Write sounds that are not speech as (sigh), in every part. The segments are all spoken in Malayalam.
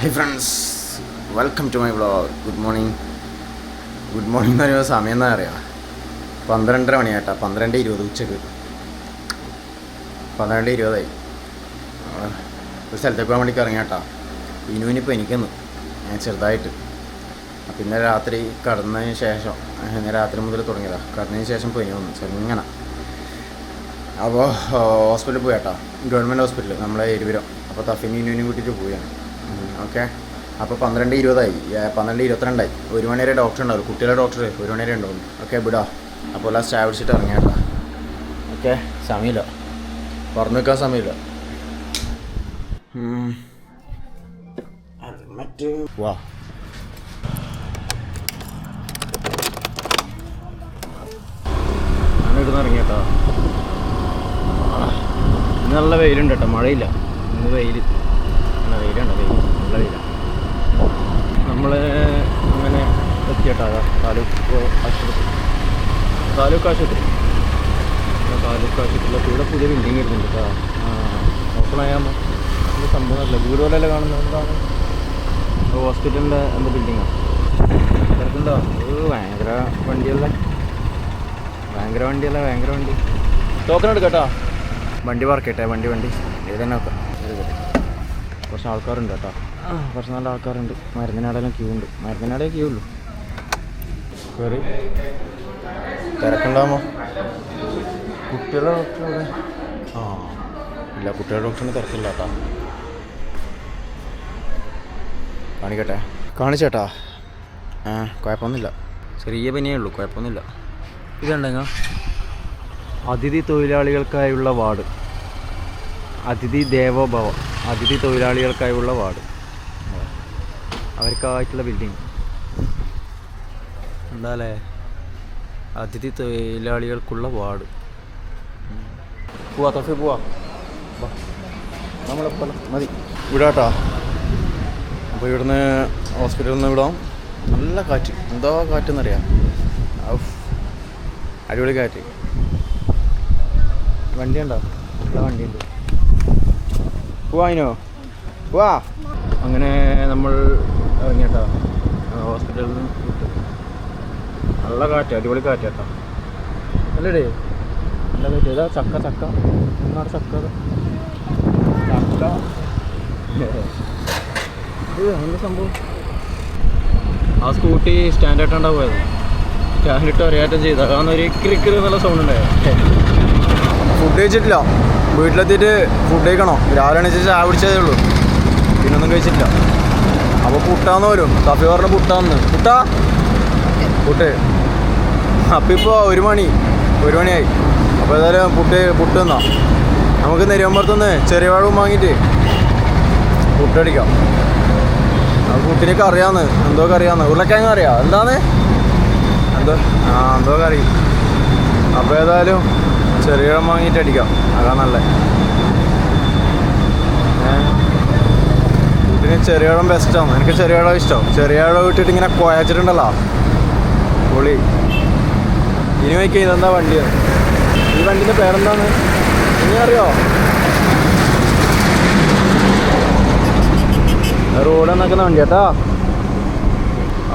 Hi friends welcome to my blog good morning good morning എന്ന് പറയുമ്പോൾ സമയം എന്താ അറിയാം? പന്ത്രണ്ടര മണിയാട്ടാ പന്ത്രണ്ട് ഇരുപത് ഉച്ചയ്ക്ക്. പന്ത്രണ്ട് ഇരുപതായി. ഒരു സ്ഥലത്തേക്ക് പോകാൻ വേണ്ടിക്ക് ഇറങ്ങിയാട്ടാ. ഇനുവിനിപ്പോൾ എനിക്കൊന്ന്. ഞാൻ ചെറുതായിട്ട്. അപ്പം ഇന്നലെ രാത്രി കടന്നതിന് ശേഷം ഇന്നലെ രാത്രി മുതൽ തുടങ്ങിയതാ. കടന്നതിന് ശേഷം പോയി വന്നു ചെറുങ്ങനെ. അപ്പോൾ ഹോസ്പിറ്റലിൽ പോയാട്ടോ ഗവൺമെന്റ് ഹോസ്പിറ്റൽ നമ്മളെ എരുവിരം. അപ്പോൾ തഫിനും ഇനുവിനും കൂട്ടിയിട്ട് പോവുകയാണ്. ഓക്കെ. അപ്പോൾ പന്ത്രണ്ട് ഇരുപതായി. പന്ത്രണ്ട് ഇരുപത്തിരണ്ടായി. ഒരു മണി വരെ ഡോക്ടർ ഉണ്ടാവും. കുട്ടികളുടെ ഡോക്ടർ ഒരു മണി വരെ ഉണ്ടാവും. ഓക്കെ വിടാ. അപ്പോൾ ലാസ്റ്റ് ചായ പിടിച്ചിട്ട് ഇറങ്ങിയാട്ടാ ഓക്കെ സമയമില്ല. പറഞ്ഞു വെക്കാൻ സമയമില്ല. മറ്റേ വാ. ഇന്ന് നല്ല വെയിലുണ്ട് കേട്ടോ. മഴയില്ല. ഇന്ന് വെയിൽ നല്ല വെയിലുണ്ട് വെയിൽ നല്ല വെയിലാണ്. നമ്മൾ അങ്ങനെ എത്തിയേട്ടാ അതാ താലൂക്ക് ആശുപത്രി. താലൂക്ക് ആശുപത്രി. താലൂക്ക് ആശുപത്രിയിലൊക്കെ ഇവിടെ പുതിയ ബിൽഡിങ് വരുന്നുണ്ട് കേട്ടോ ഓപ്പൺ ആയാകുമ്പോൾ എന്ത് സംഭവം അല്ല വീട് പോലെയല്ല കാണുന്നത്? എന്താണ്? ഹോസ്പിറ്റലിന്റെ എന്താ ബിൽഡിങ്ങാണ് തിരക്കുണ്ടോ? ഇത് ഭയങ്കര വണ്ടിയല്ല? ഭയങ്കര വണ്ടിയല്ല ഭയങ്കര വണ്ടി. ടോക്കൺ എടുക്കട്ടോ വണ്ടി പാർക്കട്ടെ വണ്ടി വണ്ടി. ഇത് തന്നെ ഇത്. കുറച്ച് ആൾക്കാരുണ്ട് കേട്ടോ. കുറച്ച് നല്ല ആൾക്കാരുണ്ട്. മരുന്നിനാടെല്ലാം ക്യൂ ഉണ്ട്. മരുന്നിനാടേ ക്യൂ ഉള്ളൂ. കയറി. തിരക്കുണ്ടാകുമോ കുട്ടികളുടെ ഡോക്ടർ അവിടെ? ആ. ഇല്ല കുട്ടികളുടെ ഡോക്ടറിന് തിരക്കില്ല കേട്ടോ. കാണിക്കട്ടെ? കാണിച്ചേട്ടാ. ആ കുഴപ്പമൊന്നുമില്ല. ചെറിയ പനിയേ ഉള്ളൂ കുഴപ്പമൊന്നുമില്ല. ഇതുണ്ടെങ്ക അതിഥി തൊഴിലാളികൾക്കായുള്ള വാർഡ്. അതിഥി ദേവോഭവ. അതിഥി തൊഴിലാളികൾക്കായുള്ള വാർഡ്. അവർക്കായിട്ടുള്ള ബിൽഡിങ് എന്താല്ലേ അതിഥി തൊഴിലാളികൾക്കുള്ള വാർഡ്. പോവാ തൊഫി പോവാ. വാ. നമ്മളെപ്പോലെ മതി. വിടാട്ടാ. അപ്പോൾ ഇവിടുന്ന് ഹോസ്പിറ്റലിൽ നിന്ന് വിടാം. നല്ല കാറ്റ്. എന്താ കാറ്റെന്നറിയാം. അടിപൊളി കാറ്റ്. വണ്ടി ഉണ്ടോ നല്ല വണ്ടിയുണ്ട്. പോവായിനോ പോവാ അങ്ങനെ നമ്മൾ ഇറങ്ങിയിട്ടാ ഹോസ്പിറ്റലിൽ നിന്ന് വിട്ട്. നല്ല കാറ്റ് അടിപൊളി കാറ്റ് കേട്ടോ. അല്ലേടേ നല്ല കാറ്റ്. ഏതാ ചക്ക ചക്ക. എന്നാണ് ചക്ക? ചക്ക. എന്താ സംഭവം? ആ സ്കൂട്ടി സ്റ്റാൻഡായിട്ടാണ് പോയത് സ്റ്റാൻഡിട്ട് ഒരേറ്റം ചെയ്ത. കാരണം ഒരു ക്രിക്കർ എന്നുള്ള സൗണ്ട് ഉണ്ടായിരുന്നു ഫുഡ് കഴിച്ചിട്ടില്ല. വീട്ടിലെത്തിയിട്ട് ഫുഡ് കഴിക്കണോ? രാവിലെ എണീച്ച് ചായ പിടിച്ചതേ ഉള്ളൂ. പിന്നൊന്നും കഴിച്ചിട്ടില്ല. അപ്പോൾ പുട്ടാന്ന് വരും കഫി പറഞ്ഞ പുട്ടാന്ന്. പുട്ടാ? പുട്ട്. അപ്പം ഇപ്പോൾ ഒരു മണി. ഒരു മണിയായി. അപ്പോൾ ഏതായാലും പുട്ട് പുട്ട് തന്നാ. നമുക്ക് നെരുവമ്പുറത്തുനിന്ന് ചെറിയ വെള്ളം വാങ്ങിയിട്ട് പുട്ടടിക്കാം ആ കുട്ടിനൊക്കെ അറിയാന്ന് എന്തോ അറിയാന്ന് ഉരുളക്കിഴങ്ങ് അറിയാം എന്താണ് എന്തോ? ആ എന്തോ കറി. അപ്പോൾ ഏതായാലും ചെറിയ വാങ്ങിയിട്ട് അടിക്കാം. അതാ നല്ലത് കുട്ടിന് ചെറിയഴം ബെസ്റ്റാണ് എനിക്ക് ചെറിയഴം ഇഷ്ടം? ചെറിയഴം വിട്ടിട്ട് ഇങ്ങനെ കുഴച്ചിട്ടുണ്ടല്ലോ പൊളി. ഇനി വയ്ക്കുക ഇതെന്താ വണ്ടിയാണ് ഈ വണ്ടിന്റെ പേരെന്താണ്? ഇനി അറിയോ റോഡ് നന്നാക്കുന്ന വണ്ടി കേട്ടാ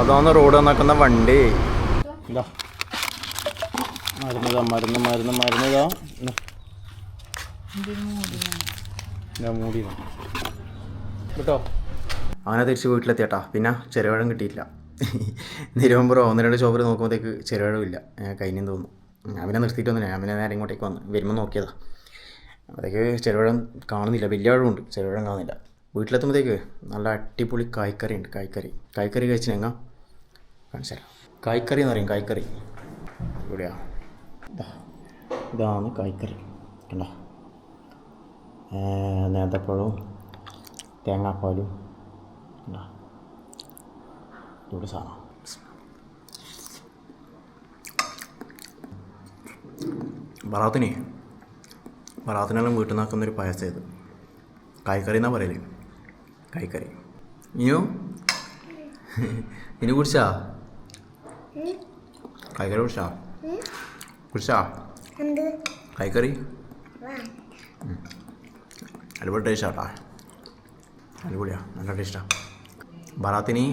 അതാണ് റോഡ് നന്നാക്കുന്ന വണ്ടി. എന്താ മരുന്നതാ മരുന്ന് മരുന്ന് മരുന്നതാ. ഞാൻ മൂടി മൂടിയതാ കേട്ടോ അങ്ങനെ തിരിച്ച് വീട്ടിലെത്തിയട്ടാ പിന്നെ ചെറുവഴം കിട്ടിയില്ല നിരുമ്പുറം ഒന്ന് രണ്ട് ഷോപ്പിൽ നോക്കുമ്പോഴത്തേക്ക് ചെറുവഴം ഇല്ല. കഴിഞ്ഞു തോന്നുന്നു. ഞാൻ പിന്നെ നിർത്തിയിട്ടൊന്നുമില്ല. ഞാൻ പിന്നെ നേരെ ഇങ്ങോട്ടേക്ക് വന്ന് വരുമ്പോൾ നോക്കിയതാ. അപ്പോഴത്തേക്ക് ചെറുവഴം കാണുന്നില്ല. വലിയ വഴമുണ്ട് ചെറുവഴം കാണുന്നില്ല. വീട്ടിലെത്തുമ്പോഴത്തേക്ക് നല്ല അടിപൊളി കായ്ക്കറി ഉണ്ട്. കായ്ക്കറി കായ്ക്കറി കഴിച്ചിനെങ്ങാ കാണിച്ചു തരാം. കായ്ക്കറി എന്ന് പറയും. കായ്ക്കറി ഇവിടെയാ ദാ, ഇതാണ് കൈക്കറി കണ്ടോ? നേന്ത്രപ്പഴവും തേങ്ങാപ്പാലും കണ്ടോ? ഇവിടെ സാധനം. ബറാത്തിനെ ബറാത്തിനെല്ലാം വീട്ടിൽ നിന്നാക്കുന്നൊരു പായസം ഇത്. കായ്ക്കറി എന്നാ പറയൽ? കായ്ക്കറി ഇനിയോ ഇനി കുടിച്ചാ? കായ്ക്കറി കുടിച്ചാ? കുടിച്ചാ? കൈക്കറി? അടിപൊളി ടേസ്റ്റാട്ടാ അടിപൊളിയാണ് നല്ല ടേസ്റ്റാണ് ബറാത്തിന്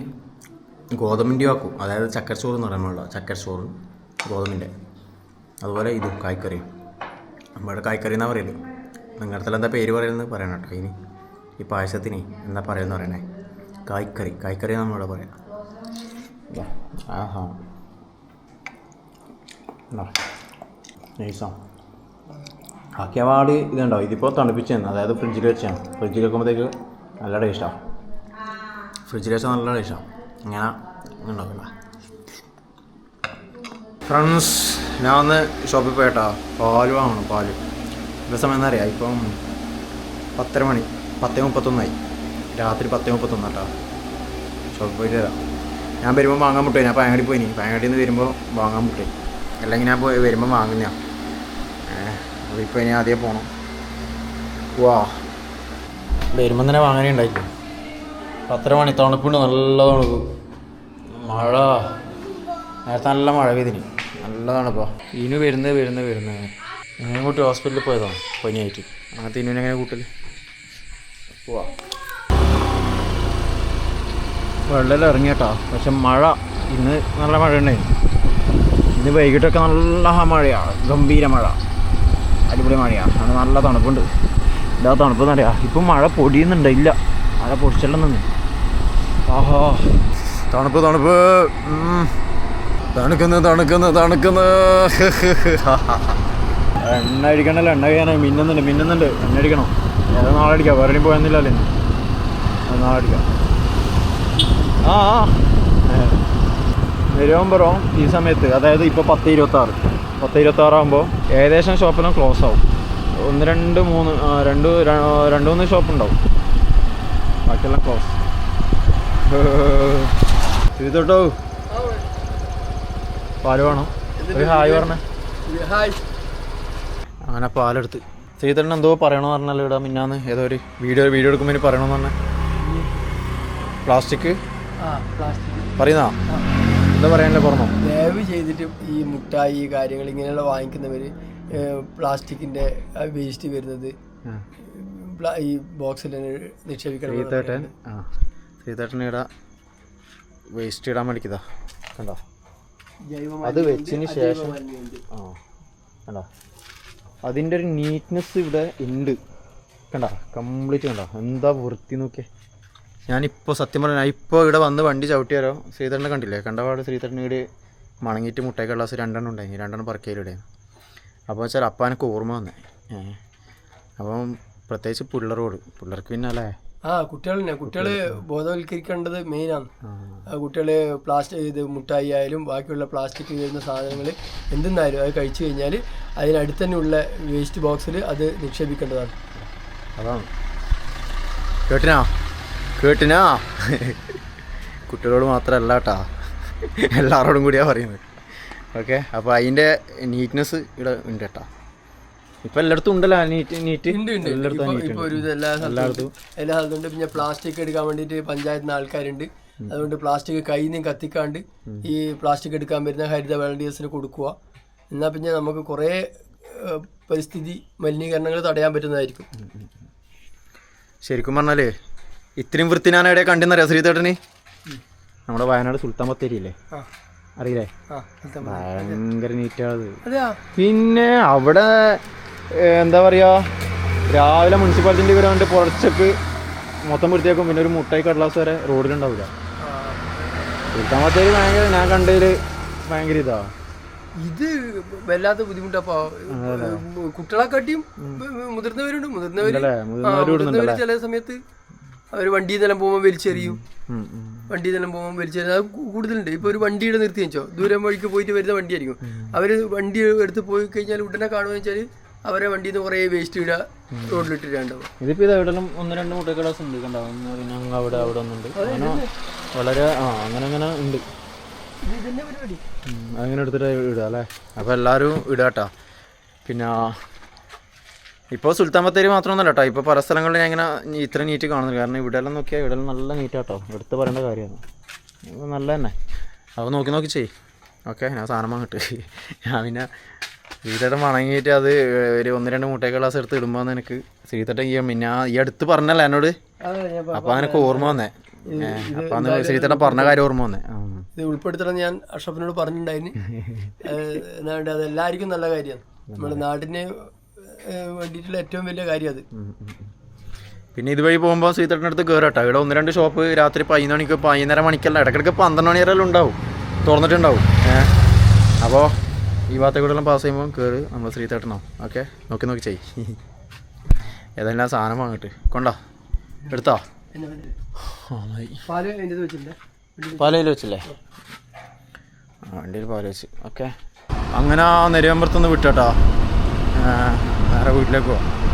ഗോതമ്പിന്റെ ആക്കും. അതായത് ചക്കരച്ചോറ് ചോറ് എന്ന് പറയുമ്പോൾ ചക്കരച്ചോറ് ഗോതമ്പിന്റെ അതുപോലെ ഇതും കായ്ക്കറി. നമ്മുടെ കായ്ക്കറി എന്നാ പറയൽ? നിങ്ങളുടെ എന്താ പേര് പറയുന്നത് പറയണം കേട്ടോ. ഇനി ഈ പായസത്തിന് എന്താ പറയുന്നത് പറയണേ? കായ്ക്കറി. കായ്ക്കറി നമ്മളിവിടെ പറയാം. ആഹാ. ആഹാ നൈസാ ആക്കിയ പാട് ഇതുണ്ടോ? ഇതിപ്പോൾ തണുപ്പിച്ച് തന്നെ അതായത് ഫ്രിഡ്ജിൽ വെച്ചാണ് ഫ്രിഡ്ജിൽ വെക്കുമ്പോഴത്തേക്ക് നല്ല ടേസ്റ്റാണ് ഫ്രിഡ്ജിൽ വെച്ചാൽ നല്ല ടേസ്റ്റാണ് ഇങ്ങനെ ഉണ്ടാക്കണ്ട ഫ്രണ്ട്സ് ഞാൻ ഒന്ന് ഷോപ്പിൽ പോയിട്ടാ. പാൽ വാങ്ങണം പാൽ. ഇപ്പോൾ സമയം എന്താ അറിയാം? ഇപ്പം പത്തര മണി. പത്തേ മുപ്പത്തൊന്നായി. രാത്രി പത്തേ മുപ്പത്തൊന്ന് കേട്ടോ ഷോപ്പിൽ പോയിട്ട് വരാം. ഞാൻ വരുമ്പോൾ വാങ്ങാൻ മുട്ടേ ഞാൻ പയങ്ങാടി പോയിനി. പയങ്ങാടിയിൽ നിന്ന് വരുമ്പോൾ വാങ്ങാൻ മുട്ടേ അല്ലെങ്കിൽ ഞാൻ പോയി വരുമ്പോൾ വാങ്ങുന്ന അപ്പോൾ ഇപ്പോൾ ഇനി ആദ്യം പോകണം വാ. വരുമ്പം തന്നെ വാങ്ങാനേ ഉണ്ടായില്ല പത്തര മണി തണുപ്പുണ്ട് നല്ല തണുപ്പ്. മഴ. നേരത്തെ നല്ല മഴ പെയ്തിന്. നല്ല തണുപ്പാ. ഇനി വരുന്നത് വരുന്നത് വരുന്നത്. ഞാൻ കൂട്ടി ഹോസ്പിറ്റലിൽ പോയതാണ് പനിയായിട്ട്. അങ്ങനത്തെ ഇനുവിനെ എങ്ങനെ കൂട്ടൽ? പോവാ. വെള്ളമെല്ലാം ഇറങ്ങിയട്ടാ. പക്ഷെ മഴ ഇന്ന് നല്ല മഴ ഉണ്ടായിരുന്നു ഇന്ന് വൈകിട്ടൊക്കെ നല്ല മഴയാണ് ഗംഭീര മഴ. അടിപൊളി മഴയാണ് അത് നല്ല തണുപ്പുണ്ട്. ഇതാ തണുപ്പ് എന്നറിയാം ഇപ്പം മഴ പൊടിയുന്നുണ്ട്. ഇല്ല. മഴ പൊടിച്ചെല്ലാം നിന്ന് ആഹാ. തണുപ്പ് തണുപ്പ്. തണുക്കുന്നു തണുക്കുന്നു തണുക്കുന്നു. എണ്ണ അടിക്കണല്ലോ എണ്ണ കഴിയാനായി. മിന്നുന്നുണ്ട് മിന്നുന്നുണ്ട്. എണ്ണ അടിക്കണോ. അത് നാളെ അടിക്കാം? വേറെ പോയെന്നില്ലല്ലോ ഇന്ന് നാളെ അടിക്കാം? ആ ആ. വരുമ്പറോ ഈ സമയത്ത്. അതായത് ഇപ്പോൾ പത്ത് ഇരുപത്താറ്. പത്ത് ഇരുപത്താറാകുമ്പോൾ ഏകദേശം ഷോപ്പെല്ലാം ക്ലോസ് ആവും. ഒന്ന് രണ്ട് മൂന്ന് രണ്ട് രണ്ട് മൂന്ന് ഷോപ്പ് ഉണ്ടാവും. ബാക്കിയെല്ലാം ക്ലോസ് ചെയ്തോട്ടോ പാൽ വേണം? ഒരു ഹായ് പറഞ്ഞേ. ഹായ്. അങ്ങനെ പാലെടുത്ത്. ചെയ്തിട്ടുണ്ട് എന്തോ പറയണമെന്ന് പറഞ്ഞല്ലോ ഇവിടെ മിന്നാന്ന്. ഏതോ ഒരു വീഡിയോ വീഡിയോ എടുക്കുമ്പോൾ ഇനി പറയണമെന്ന് പറഞ്ഞേ. പ്ലാസ്റ്റിക് ആ പ്ലാസ്റ്റിക് പറയുന്നാ എന്താ പറയാനുള്ള പറഞ്ഞോ ദയവ് ചെയ്തിട്ട് ഈ മുട്ടായി കാര്യങ്ങൾ ഇങ്ങനെയുള്ള വാങ്ങിക്കുന്നവർ പ്ലാസ്റ്റിക്കിന്റെ വേസ്റ്റ് വരുന്നത് ഈ ബോക്സിൽ തന്നെ നിക്ഷേപിക്കണം ശ്രീതേട്ടൻ. ആ. ശ്രീതേട്ടൻ വേസ്റ്റ് ഇടാൻ മേടിക്കതാ കണ്ടോ? അത് വെച്ചതിന് ശേഷം. ആ. കണ്ടോ? അതിന്റെ ഒരു നീറ്റ്നെസ് ഇവിടെ ഉണ്ട്. കണ്ട? കംപ്ലീറ്റ് കണ്ടോ? എന്താ വൃത്തി നോക്കിയേ. ഞാനിപ്പോൾ സത്യം പറഞ്ഞാൽ ഇപ്പോൾ ഇവിടെ വന്ന് വണ്ടി ചവിട്ടിയാലോ ശ്രീധരനെ കണ്ടില്ലേ? കണ്ടപാട് ശ്രീധരൻ ഇവിടെ മണങ്ങിയിട്ട് മുട്ടായി കള്ളാസ് രണ്ടെണ്ണം ഉണ്ടായി. രണ്ടെണ്ണം പറക്കയിലിടെ അപ്പോൾ വെച്ചാൽ അപ്പാനൊക്കെ എനിക്ക് ഓർമ്മ വന്നേ. അപ്പം പ്രത്യേകിച്ച് പിള്ളേരോട് പിള്ളേർക്ക് പിന്നെ അല്ലേ ആ കുട്ടികളെ കുട്ടികൾ ബോധവൽക്കരിക്കേണ്ടത് മെയിനാണ് ആ, കുട്ടികൾ പ്ലാസ്റ്റിക് ഇത് മുട്ടായി ആയാലും ബാക്കിയുള്ള പ്ലാസ്റ്റിക് വരുന്ന സാധനങ്ങൾ എന്തെന്നായാലും അത് കഴിച്ചു കഴിഞ്ഞാൽ അതിനടുത്ത് തന്നെയുള്ള വേസ്റ്റ് ബോക്സിൽ അത് നിക്ഷേപിക്കേണ്ടതാണ്. അതാണ്. കേട്ടിനാ? കേട്ടിനാ? കുട്ടികളോട് മാത്രമല്ല കേട്ടാ. എല്ലാവരോടും കൂടിയാണ് പറയുന്നത്. ഓക്കെ അപ്പോൾ അതിന്റെ നീറ്റ്നെസ് ഇവിടെ ഉണ്ട് കേട്ടാ. ഇപ്പം എല്ലായിടത്തും ഉണ്ടല്ലോ നീറ്റ് നീറ്റ് എല്ലായിടത്തും എല്ലാ സ്ഥലത്തും പിന്നെ പ്ലാസ്റ്റിക് എടുക്കാൻ വേണ്ടിയിട്ട് പഞ്ചായത്തിന് ആൾക്കാരുണ്ട്. അതുകൊണ്ട് പ്ലാസ്റ്റിക് കയ്യിൽ നിന്ന് കത്തിക്കാണ്ട് ഈ പ്ലാസ്റ്റിക് എടുക്കാൻ വരുന്ന ഹരിത വളണ്ടിയേഴ്സിന് കൊടുക്കുക. എന്നാൽ പിന്നെ നമുക്ക് കുറേ പരിസ്ഥിതി മലിനീകരണങ്ങൾ തടയാൻ പറ്റുന്നതായിരിക്കും. ശരിക്കും പറഞ്ഞാലേ ഇത്രയും വൃത്തി ഞാൻ എവിടെ കണ്ടെന്നറിയാം ശ്രീതേട്ടന് നമ്മുടെ വയനാട് സുൽത്താൻ ബത്തേരി ഇല്ലേ ആ അറിയില്ലേ. ഭയങ്കര നീറ്റാണത്. പിന്നെ അവിടെ എന്താ പറയാ രാവിലെ മുനിസിപ്പാലിറ്റിന്റെ ഗ്രൗണ്ട് പുറച്ചക്ക് മൊത്തം വൃത്തിയാക്കും. പിന്നെ ഒരു മുട്ടായി കടലാസ് വരെ റോഡിലുണ്ടാവില്ല. സുൽത്താൻ ബത്തേരി ഭയങ്കര ഞാൻ കണ്ടതിൽ ഭയങ്കര ഇതാ. ഇത് വല്ലാത്ത ബുദ്ധിമുട്ടപ്പോ. കുട്ടികളെ കാട്ടിയും മുതിർന്നവരുണ്ട്. മുതിർന്നവര് ചില സമയത്ത് അവർ വണ്ടി നിലം പോകുമ്പോൾ വലിച്ചെറിയും. വണ്ടി നിലം പോകുമ്പോൾ വലിച്ചെറിയും. അത് കൂടുതലുണ്ട്. ഇപ്പോൾ ഒരു വണ്ടിയുടെ നിർത്തി വെച്ചോ? ദൂരം വഴിക്ക് പോയിട്ട് വരുന്ന വണ്ടിയായിരിക്കും. അവർ വണ്ടി എടുത്ത് പോയി കഴിഞ്ഞാൽ ഉടനെ കാണുമെന്ന് വെച്ചാൽ അവരെ വണ്ടിയിൽ നിന്ന് കുറേ വേസ്റ്റ് ഇടുക റോഡിലിട്ടിട്ടുണ്ടാവും. ഇതിപ്പോൾ ഇത് ഒന്ന് രണ്ട് ഉണ്ട് പിന്നെ അവിടെ അവിടെ ഒന്നുണ്ട് അങ്ങനെ വളരെ ആ അങ്ങനെ അങ്ങനെ ഉണ്ട്. അങ്ങനെ എടുത്തിട്ട് ഇടുക അല്ലേ? അപ്പോൾ എല്ലാവരും ഇടാട്ടാ. പിന്നെ ഇപ്പോൾ സുൽത്താൻ ബത്തേരി മാത്രമൊന്നുമല്ല കേട്ടോ ഇപ്പോൾ പല സ്ഥലങ്ങളിൽ ഞാൻ ഇങ്ങനെ ഇത്ര നീറ്റ് കാണുന്നില്ല കാരണം ഇവിടെ എല്ലാം നോക്കിയാൽ ഇവിടെ എല്ലാം നല്ല നീറ്റാട്ടോ എടുത്ത് പറയേണ്ട കാര്യമാണ്. നല്ല തന്നെ. അപ്പോൾ നോക്കി നോക്കി ചെയ് ഓക്കെ ഞാൻ സാധനം വാങ്ങിട്ട് ഞാൻ പിന്നെ ശ്രീതട്ടം വണങ്ങിയിട്ട് അത് ഒരു ഒന്ന് രണ്ട് മുട്ടേ ഗ്ലാസ് എടുത്ത് ഇടുമ്പോൾ എനിക്ക് ശ്രീതട്ടം ഈ പിന്നെ ഈ അടുത്ത് പറഞ്ഞല്ലേ എന്നോട്? അപ്പോൾ നിനക്ക് ഓർമ്മ വന്നേ. അപ്പം അന്ന് ശ്രീതട്ടൻ പറഞ്ഞ കാര്യം ഓർമ്മ വന്നേ. ഇത് ഉൾപ്പെടുത്തണം ഞാൻ അഷഫിനോട് പറഞ്ഞിട്ടുണ്ടായിരുന്നു. (laughs) അതെല്ലാവർക്കും നല്ല കാര്യമാണ്. നമ്മുടെ നാടിന് വേണ്ടിയിട്ടുള്ള ഏറ്റവും വലിയ കാര്യം അത്. പിന്നെ ഇതുവഴി പോകുമ്പോൾ സീതട്ടിന്റെ അടുത്ത് കയറട്ടെ ഇവിടെ ഒന്ന് രണ്ട് ഷോപ്പ് രാത്രി പതിനൊന്ന് മണിക്ക് പതിനൊന്നര മണിക്കല്ല. ഇടയ്ക്കിടയ്ക്ക് പന്ത്രണ്ട് മണി വരെ ഉണ്ടാവും. തുറന്നിട്ടുണ്ടാവും. ഏഹ് അപ്പോൾ ഈ ഭാഗത്തെ കൂടെ എല്ലാം പാസ് ചെയ്യുമ്പോൾ കയറ് നമ്മൾ ശ്രീതട്ടനോ ഓക്കെ? നോക്കി നോക്കി ചെയ് (laughs) ഏതെല്ലാം സാധനം വാങ്ങിട്ട്. കൊണ്ടാ? എടുത്താ? പാലയിൽ വെച്ചില്ലേ? ആ വണ്ടിയിൽ പാൽ വെച്ച്. ഓക്കെ. അങ്ങനെ ആ നെരുവമ്പുറത്തുനിന്ന് വിട്ടോ നേരെ വീട്ടിലേക്ക് പോവാം.